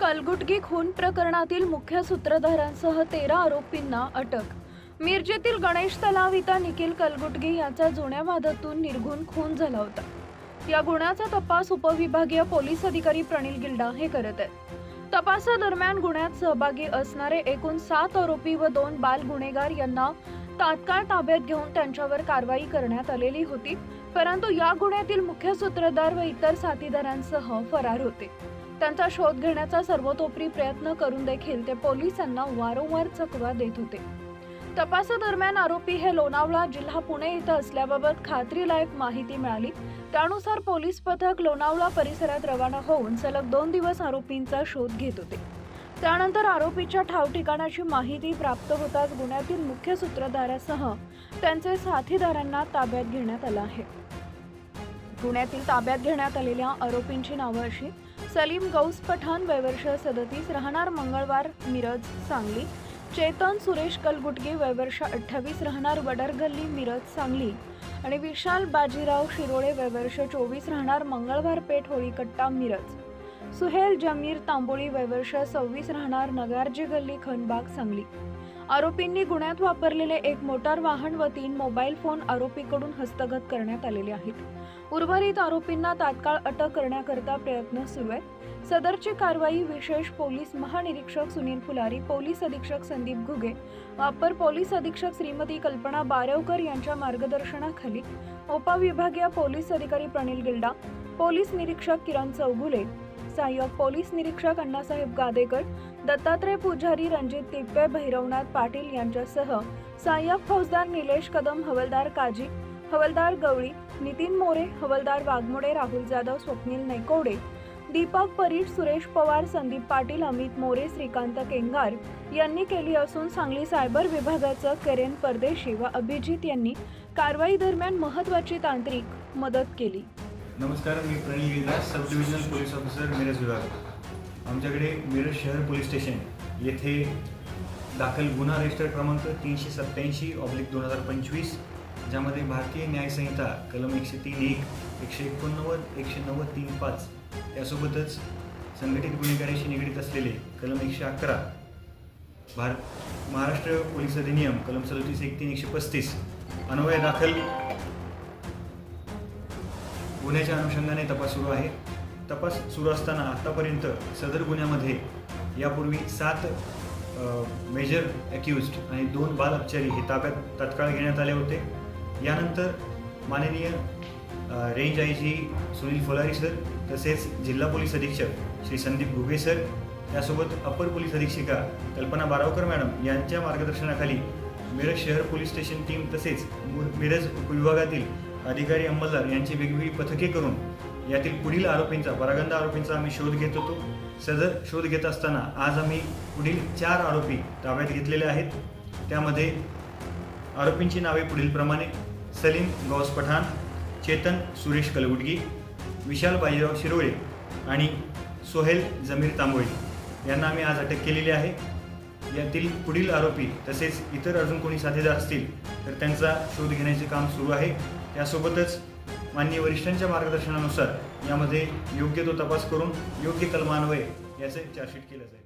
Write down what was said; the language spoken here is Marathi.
कलगुटगी खून प्रकरणातील मुख्य सूत्रधारांसह तेरा आरोपींना अटक. मिरजेतील गणेश तलाव इथं निखिल कलगुटगी याचा जुन्या वादातून निर्घुण खून झाला होता. या गुन्ह्याचा तपास उपविभागीय पोलीस अधिकारी प्रणिल गिल्डा हे करत आहेत. तपासादरम्यान गुन्ह्यात सहभागी असणारे एकूण सात आरोपी व दोन बाल गुन्हेगार यांना तात्काळ ताब्यात घेऊन त्यांच्यावर कारवाई करण्यात आलेली होती परंतु या गुन्ह्यातील मुख्य सूत्रधार व इतर साथीदारांसह फरार होते. त्यांचा शोध घेण्याचा सर्वतोपरी प्रयत्न करून देखील ते पोलिसांना वारंवार चकवा देत होते. तपासादरम्यान आरोपी हे लोणावळा जिल्हा पुणे इथं असल्याबाबत खात्रीलायक माहिती मिळाली. त्यानुसार पोलीस पथक लोणावळा परिसरात रवाना होऊन सलग दोन दिवस आरोपींचा शोध घेत होते. त्यानंतर आरोपीच्या ठाव ठिकाणाची माहिती प्राप्त होताच गुन्ह्यातील मुख्य सूत्रधारासह त्यांचे साथीदारांना ताब्यात घेण्यात आलं आहे. गुन्ह्यातील ताब्यात घेण्यात आलेल्या आरोपींची नावं अशी सलीम गौस पठाण वयवर्ष सदतीस राहणार मंगळवार मिरज सांगली. चेतन सुरेश कलगुटगे वयवर्ष अठ्ठावीस राहणार वडरगल्ली मिरज सांगली. आणि विशाल बाजीराव शिरोळे वयवर्ष चोवीस राहणार मंगळवार पेठ होळीकट्टा मिरज. सुहेल जमीर तांबोळी वयवर्ष सव्वीस राहणार नगारजी गल्ली खनबाग सांगली. आरोपींनी गुन्ह्यात वापरलेले एक मोटार वाहन व तीन मोबाईल फोन आरोपीकडून हस्तगत करण्यात आलेले आहेत. उर्वरित आरोपींना तात्काळ अटक करण्याकरता प्रयत्न सुरू आहेत सदरची कारवाई विशेष पोलीस महानिरीक्षक सुनील फुलारी पोलीस अधीक्षक संदीप घुगे अपर पोलीस अधीक्षक श्रीमती कल्पना बारेवकर यांच्या मार्गदर्शनाखाली उपविभागीय पोलीस अधिकारी प्रणिल गिल्डा पोलीस निरीक्षक किरण चौगुले सहाय्यक पोलीस निरीक्षक अण्णासाहेब गादेकर दत्तात्रय पुजारी रणजित तिप्पे भैरवनाथ पाटील यांच्यासह सहाय्यक फौजदार निलेश कदम हवलदार काजी हवलदार गवळी नितीन मोरे हवलदार वाघमोडे राहुल जाधव स्वप्नील नैकोडे दीपक परीट सुरेश पवार संदीप पाटील अमित मोरे श्रीकांत केंगार यांनी केली असून सांगली सायबर विभागाचं करेन परदेशी व अभिजित यांनी कारवाई दरम्यान महत्वाची तांत्रिक मदत केली. नमस्कार मी Pranil sub divisional police officer Miraj विभाग. आमच्याकडे मिरज शहर पोलीस स्टेशन येथे दाखल गुन्हा रजिस्टर क्रमांक तीनशे सत्त्याऐंशी ऑब्लिक दोन हजार पंचवीस ज्यामध्ये भारतीय न्यायसंहिता कलम एकशे तीन एक एकशे एकोणनव्वद एकशे नव्वद तीन पाच त्यासोबतच संघटित गुन्हेगारीशी निगडीत असलेले कलम एकशे अकरा भारत महाराष्ट्र पोलीस अधिनियम कलम सदतीस एक तीन एकशे पस्तीस अन्वय दाखल. गुन्ह्याच्या अनुषंगाने तपास सुरू आहे. तपास सुरू असताना आत्तापर्यंत सदर गुन्ह्यामध्ये यापूर्वी सात मेजर अक्युज्ड आणि दोन बाल अपचारी हे ताब्यात तत्काळ घेण्यात आले होते. यानंतर माननीय range I G Sunil Phulari sir तसेच जिल्हा पोलीस अधीक्षक श्री संदीप घुगे सर यासोबत अपर पोलीस अधीक्षिका कल्पना बारावकर मॅडम यांच्या मार्गदर्शनाखाली मिरज शहर पोलीस स्टेशन टीम तसेच मु- मिरज उपविभागातील अधिकारी अंमलदार यांची वेगवेगळी पथके करून यातील पुढील आरोपींचा परागंदा आरोपींचा आम्ही शोध घेत होतो. सदर शोध घेत असताना आज आम्ही पुढील चार आरोपी ताब्यात घेतलेले आहेत. त्यामध्ये आरोपींची नावे पुढीलप्रमाणे सलीम गौस पठाण चेतन सुरेश कलगुटगी विशाल बाजीराव शिरोळे आणि सोहेल जमीर तांबोळे. यांना आम्ही आज अटक केलेली आहे. यातील पुढील आरोपी तसेच इतर अजून कोणी साथीदार असतील तर त्यांचा शोध घेण्याचे काम सुरू आहे. त्यासोबतच माननीय वरिष्ठांच्या मार्गदर्शनानुसार यामध्ये योग्य तो तपास करून योग्य कलमान्वये याचे चार्जशीट केलं जाईल.